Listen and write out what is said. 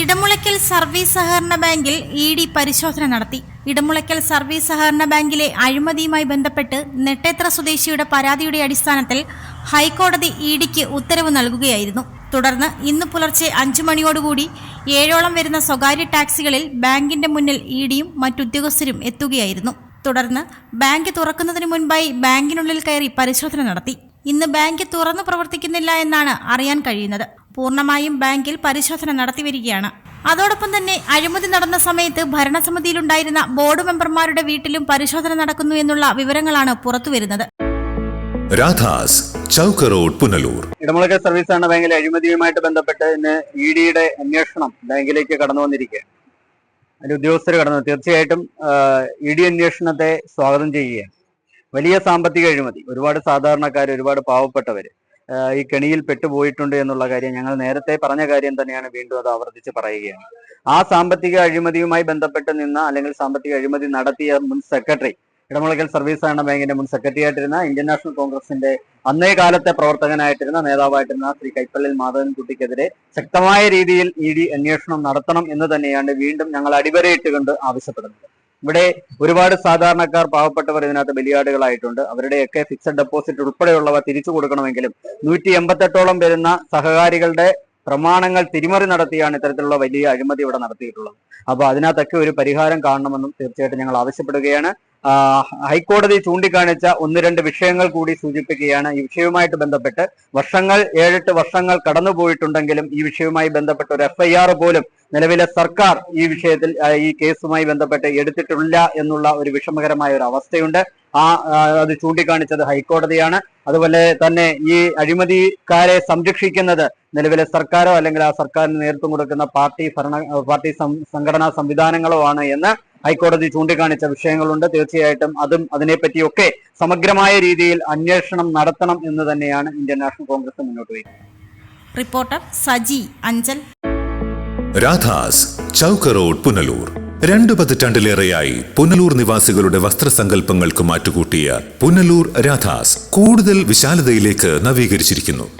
Edamulakkal service സഹകരണ ബാങ്കിൽ E D പരിശോധന നടത്തി. ഇടമുളയ്ക്കൽ സർവീസ് സഹകരണ ബാങ്കിലെ അഴിമതിയുമായി ബന്ധപ്പെട്ട് നെട്ടേത്ര സ്വദേശിയുടെ പരാതിയുടെ അടിസ്ഥാനത്തിൽ ഹൈക്കോടതി ഇ ഡിക്ക് ഉത്തരവ് നൽകുകയായിരുന്നു. തുടർന്ന് ഇന്ന് പുലർച്ചെ അഞ്ചു മണിയോടുകൂടി ഏഴോളം വരുന്ന സ്വകാര്യ ടാക്സികളിൽ ബാങ്കിന്റെ മുന്നിൽ ഇ ഡിയും മറ്റുദ്യോഗസ്ഥരും എത്തുകയായിരുന്നു. തുടർന്ന് ബാങ്ക് തുറക്കുന്നതിന് മുൻപായി ബാങ്കിനുള്ളിൽ കയറി പരിശോധന നടത്തി. ഇന്ന് ബാങ്ക് തുറന്നു പ്രവർത്തിക്കുന്നില്ല എന്നാണ് അറിയാൻ കഴിയുന്നത്. പൂർണമായും ബാങ്കിൽ പരിശോധന നടത്തിവരികയാണ് അതോടൊപ്പം തന്നെ അഴിമതി നടന്ന സമയത്ത് ഭരണസമിതിയിലുണ്ടായിരുന്ന ബോർഡ് മെമ്പർമാരുടെ വീട്ടിലും പരിശോധന നടക്കുന്നു എന്നുള്ള വിവരങ്ങളാണ് പുറത്തുവരുന്നത് രാധാസ് ചൗക്ക് റോഡ് പുനലൂർ. ഇടമുളക്കൽ സർവീസ് ബാങ്കിലെ അഴിമതിയുമായിട്ട് ബന്ധപ്പെട്ട് ഇന്ന് ഇ ഡിയുടെ അന്വേഷണം ബാങ്കിലേക്ക് കടന്നു വന്നിരിക്കുകയാണ് അതിൽ ഉദ്യോഗസ്ഥർ കടന്നു. തീർച്ചയായിട്ടും ഇ ഡി അന്വേഷണത്തെ സ്വാഗതം ചെയ്യുകയാണ്. വലിയ സാമ്പത്തിക അഴിമതി. ഒരുപാട് സാധാരണക്കാർ ഒരുപാട് പാവപ്പെട്ടവര് ഈ കെണിയിൽ പെട്ടുപോയിട്ടുണ്ട് എന്നുള്ള കാര്യം ഞങ്ങൾ നേരത്തെ പറഞ്ഞ കാര്യം തന്നെയാണ് വീണ്ടും അത് ആവർത്തിച്ച് പറയുകയാണ്. ആ സാമ്പത്തിക അഴിമതിയുമായി ബന്ധപ്പെട്ട് നിന്ന അല്ലെങ്കിൽ സാമ്പത്തിക അഴിമതി നടത്തിയ മുൻ സെക്രട്ടറി ഇടമുളക്കൽ സർവീസ് സഹകരണ ബാങ്കിന്റെ മുൻ സെക്രട്ടറി ആയിട്ടിരുന്ന ഇന്ത്യൻ നാഷണൽ കോൺഗ്രസിന്റെ അന്നേ കാലത്തെ പ്രവർത്തകനായിട്ടിരുന്ന നേതാവായിട്ടിരുന്ന ശ്രീ കൈപ്പള്ളിൽ മാധവൻകുട്ടിക്കെതിരെ ശക്തമായ രീതിയിൽ ഇ ഡി അന്വേഷണം നടത്തണം എന്ന് തന്നെയാണ് വീണ്ടും ഞങ്ങൾ അടിവരയിട്ട് അടിവരയിട്ടുകൊണ്ട് ആവശ്യപ്പെടുന്നത്. ഇവിടെ ഒരുപാട് സാധാരണക്കാർ പാവപ്പെട്ടവർ ഇതിനകത്ത് ബലിയാടുകളായിട്ടുണ്ട്. അവരുടെയൊക്കെ ഫിക്സഡ് ഡെപ്പോസിറ്റ് ഉൾപ്പെടെയുള്ളവ തിരിച്ചു കൊടുക്കണമെങ്കിലും നൂറ്റി എൺപത്തെട്ടോളം വരുന്ന സഹകാരികളുടെ പ്രമാണങ്ങൾ തിരിമറി നടത്തിയാണ് ഇത്തരത്തിലുള്ള വലിയ അഴിമതി ഇവിടെ നടത്തിയിട്ടുള്ളത്. അപ്പൊ അതിനകത്തൊക്കെ ഒരു പരിഹാരം കാണണമെന്നും തീർച്ചയായിട്ടും ഞങ്ങൾ ആവശ്യപ്പെടുകയാണ്. ഹൈക്കോടതി ചൂണ്ടിക്കാണിച്ച ഒന്ന് രണ്ട് വിഷയങ്ങൾ കൂടി സൂചിപ്പിക്കുകയാണ്. ഈ വിഷയവുമായിട്ട് ബന്ധപ്പെട്ട് വർഷങ്ങൾ ഏഴെട്ട് വർഷങ്ങൾ കടന്നുപോയിട്ടുണ്ടെങ്കിലും ഈ വിഷയവുമായി ബന്ധപ്പെട്ട ഒരു എഫ്ഐആർ പോലും നിലവിലെ സർക്കാർ ഈ വിഷയത്തിൽ ഈ കേസുമായി ബന്ധപ്പെട്ട് എടുത്തിട്ടില്ല എന്നുള്ള ഒരു വിഷമകരമായ ഒരു അവസ്ഥയുണ്ട്. ആ അത് ചൂണ്ടിക്കാണിച്ചത് ഹൈക്കോടതിയാണ്. അതുപോലെ തന്നെ ഈ അഴിമതിക്കാരെ സംരക്ഷിക്കുന്നത് നിലവിലെ സർക്കാരോ അല്ലെങ്കിൽ ആ സർക്കാരിന് നേതൃത്വം കൊടുക്കുന്ന പാർട്ടി ഭരണ പാർട്ടി സംഘടനാ സംവിധാനങ്ങളോ ആണ് എന്ന് ഹൈക്കോടതി ചൂണ്ടിക്കാണിച്ച വിഷയങ്ങളുണ്ട്. തീർച്ചയായിട്ടും അതും അതിനെപ്പറ്റിയൊക്കെ സമഗ്രമായ രീതിയിൽ അന്വേഷണം നടത്തണം എന്ന് തന്നെയാണ് ഇന്ത്യൻ നാഷണൽ കോൺഗ്രസ് മുന്നോട്ട് വയ്ക്കുന്നത്. റിപ്പോർട്ടർ സജി അഞ്ചൽ. രാധാസ് ചൗക്ക് റോഡ് പുനലൂർ. രണ്ടു പതിറ്റാണ്ടിലേറെയായി പുനലൂർ നിവാസികളുടെ വസ്ത്രസങ്കല്പങ്ങൾക്ക് മാറ്റുകൂട്ടിയ പുനലൂർ രാധാസ് കൂടുതൽ വിശാലതയിലേക്ക് നവീകരിച്ചിരിക്കുന്നു.